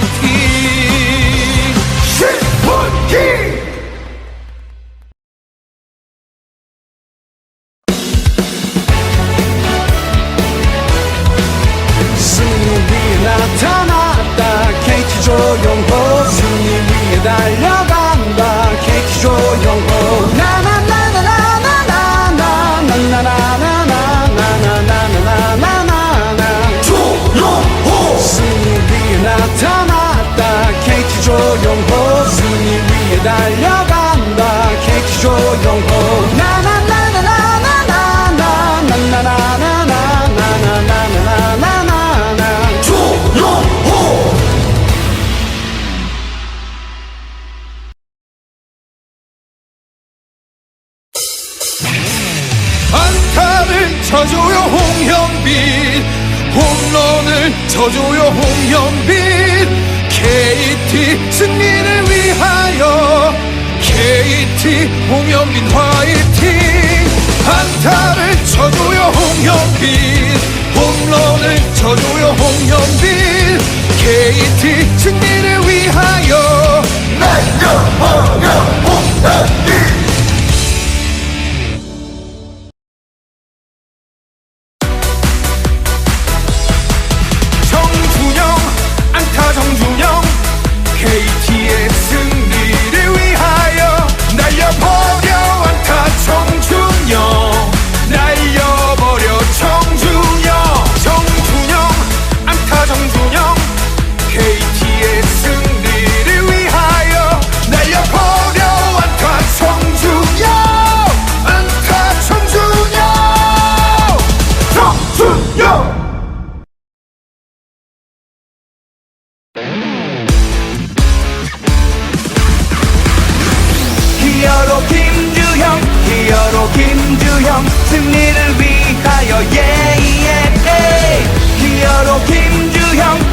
right here. 달려간다 캐키조 영호 안타를 쳐줘요 홍현빈 홈런을 쳐줘요 홍현빈 KT 승리를 위하여 KT 홍영민 화이팅. 한타를 쳐줘요 홍영빈 홈런을 쳐줘요 홍영빈 히어로 김주형 히어로 김주형 승리를 위하여 예예예. 히어로 김주형